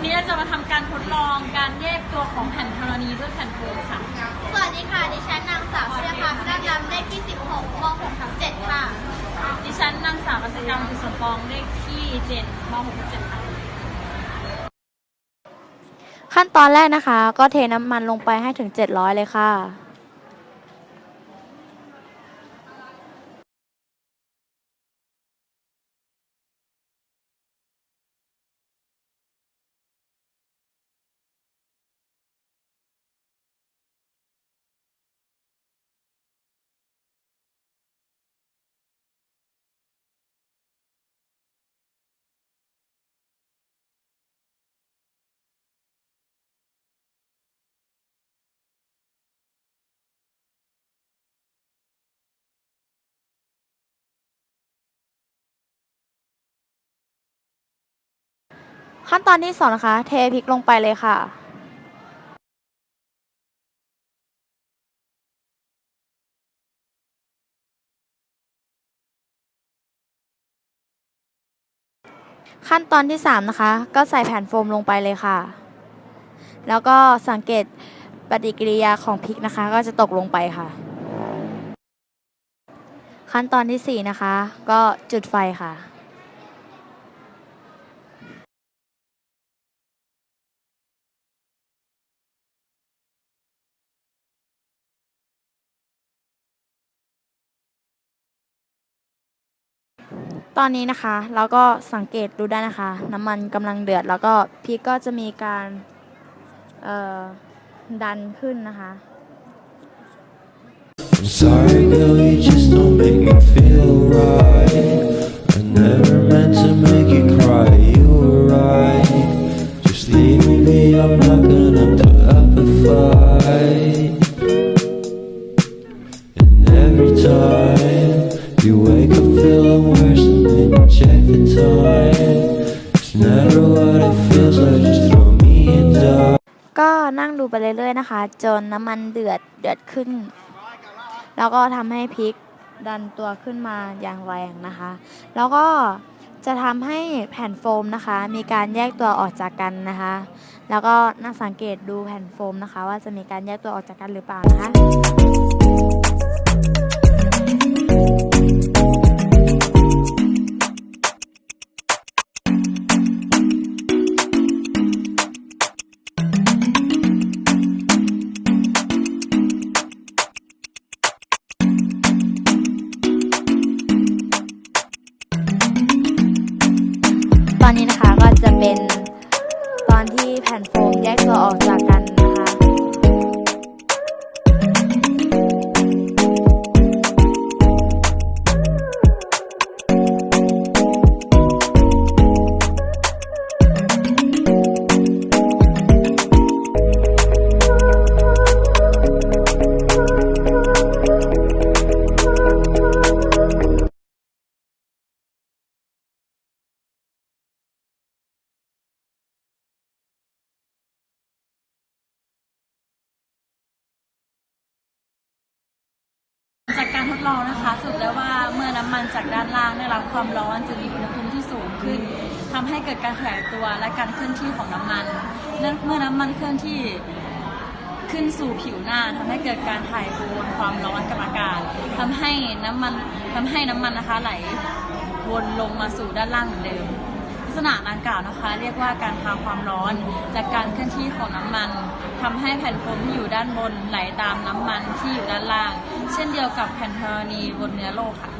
วันนี้เราจะมาทำการทดลองการแยกตัวของแผ่นธรณีด้วยแผ่นโฟมค่ะ สวัสดีค่ะ ดิฉันนางสาวพิรพัฒน์นาฏนำเลขที่ 16ม6ทับ7ค่ะ ดิฉันนางสาวรัศกรรมบุษฟองเลขที่7ม6 7ค่ะ ขั้นตอนแรกนะคะ ก็เทน้ำมันลงไปให้ถึง 700 เลยค่ะ ขั้นตอนที่สองนะคะ เทพริกลงไปเลยค่ะขั้นตอนที่สามนะคะ ก็ใส่แผ่นโฟมลงไปเลยค่ะ แล้วก็สังเกตปฏิกิริยาของพริกนะคะ ก็จะตกลงไปค่ะ ขั้นตอนที่สี่นะคะ ก็จุดไฟค่ะ ตอนนี้นะคะเราก็สังเกตดูได้นะคะ น้ำมันกำลังเดือด แล้วก็พริกก็จะมีการดันขึ้นนะคะ I'm sorry, girl, you just don't make me feel right. I never meant to ก็นั่งดูไปเรื่อยๆนะคะ จนน้ำมันเดือดเดือดขึ้น แล้วก็ทำให้พริกดันตัวขึ้นมาอย่างแรงนะคะ แล้วก็จะทำให้แผ่นโฟมนะคะ มีการแยกตัวออกจากกันนะคะ แล้วก็น่าสังเกตดูแผ่นโฟมนะคะ ว่าจะมีการแยกตัวออกจากกันหรือเปล่านะคะ เป็น ตอนที่แผ่นโฟมแยกตัวออกจาก การทดลองนะคะสรุปได้วว่าเมื่อน้ำมันจากด้านล่างได้รับความร้อนจะมีอุณหภูมิที่สูงขึ้นทำให้เกิดการขยายตัวและการเคลื่อนที่ของน้ำมันเมื่อน้ำมันเคลื่อนที่ขึ้นสู่ผิวหน้าทำให้เกิดการถ่ายโอนความร้อนกับอากาศทำให้น้ำมันทำให้น้ำมันนะคะไหลวนลงมาสู่ด้านล่างเหมือนเดิมลักษณะดังกล่าวนะคะ เรียกว่าการพาความร้อนจากการเคลื่อนที่ของน้ำมัน ทำให้แผ่นโฟมที่อยู่ด้านบนไหลตามน้ำมันที่อยู่ด้านล่าง เช่นเดียวกับแผ่นธรณีบนเนื้อโลกค่ะ